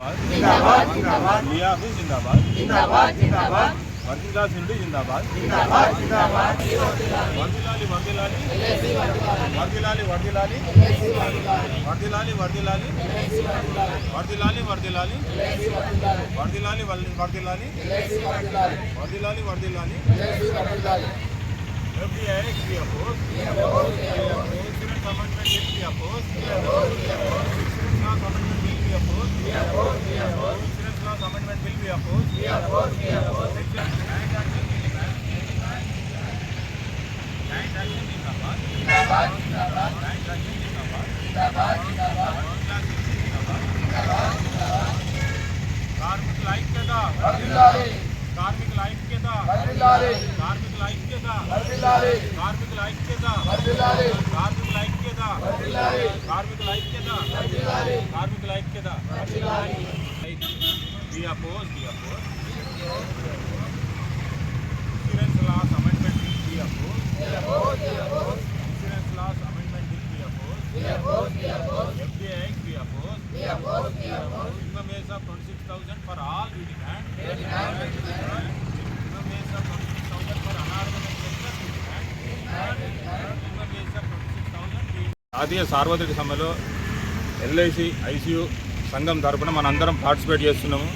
జిందాబాద్ జిందాబాద్. మియాబు జిందాబాద్. జిందాబాద్ జిందాబాద్. వర్ధిల్లా సిరుడి జిందాబాద్. జిందాబాద్ జిందాబాద్. వర్ధిల్లాలి వర్ధిల్లాలి వర్ధిల్లాలి వర్ధిల్లాలి వర్ధిల్లాలి Insurance laws amendment will be opposed. We oppose. We oppose. Land action Jindabad. Jindabad. Jindabad. Land action Jindabad. Jindabad. Jindabad. Jindabad. Jindabad. कार्मिक ऐक्यता कार्मिक ऐक्यता कार्मिक ऐक्यता कार्मिक ऐक्यता कार्मिक ऐक्यता कार्मिक ऐक्यता कार्मिक ऐक्यता four BR laws amendment in laws amendment in BR four FDI BR six thousand for all demand జాతీయ సార్వత్రిక సమ్మెలో ఎల్ఐసి ఐసీయూ సంఘం తరపున మనందరం పార్టిసిపేట్ చేస్తున్నాము.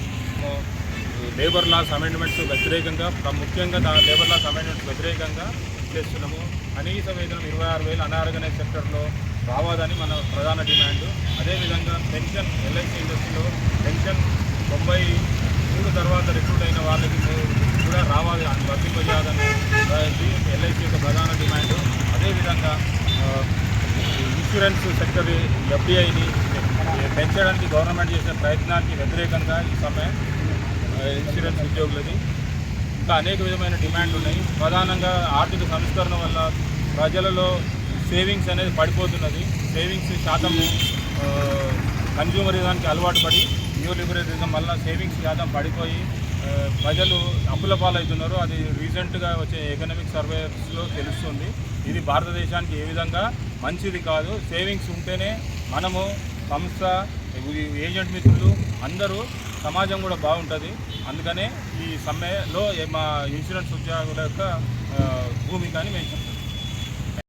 లేబర్ లాస్ అమెండ్మెంట్స్ వ్యతిరేకంగా ముఖ్యంగా లేబర్ లాస్ అమెండ్మెంట్స్ వ్యతిరేకంగా చేస్తున్నాము. కనీస వేతనం ఇరవై ఆరు వేలు అనార్గనైజ్ సెక్టర్లో రావాలని మన ప్రధాన డిమాండ్. అదేవిధంగా పెన్షన్ ఎల్ఐసి ఇండస్ట్రీలో పెన్షన్ తొంభై మూడు తర్వాత రిక్రూట్ అయిన వాళ్ళకి కూడా రావాలి అని వర్తింపజేయాలని ఎల్ఐసి యొక్క ప్రధాన డిమాండ్. అదేవిధంగా ఇన్సూరెన్స్ సెక్టర్ ఎఫ్డిఐని పెంచడానికి గవర్నమెంట్ చేసే ప్రయత్నానికి వ్యతిరేకంగా ఈ సమయం ఇన్సూరెన్స్ ఉద్యోగులది. ఇంకా అనేక విధమైన డిమాండ్లు ఉన్నాయి. ప్రధానంగా ఆర్థిక సంస్కరణ వల్ల ప్రజలలో సేవింగ్స్ అనేది పడిపోతున్నది. సేవింగ్స్ శాతం కన్జ్యూమరిజానికి అలవాటు పడి న్యూ లిబరలిజం వల్ల సేవింగ్స్ శాతం పడిపోయి ప్రజలు అప్పుల పాలవుతున్నారు. అది రీసెంట్గా వచ్చే ఎకనామిక్ సర్వేస్లో తెలుస్తుంది. ఇది భారతదేశానికి ఏ విధంగా మంచిది కాదు. సేవింగ్స్ ఉంటేనే మనము సంస్థ ఏజెంట్ మిత్రులు అందరూ సమాజం కూడా బాగుంటుంది. అందుకనే ఈ సమ్మెలో మా ఇన్సూరెన్స్ ఉద్యోగుల యొక్క భూమి కానీ మేము చెప్తున్నాం.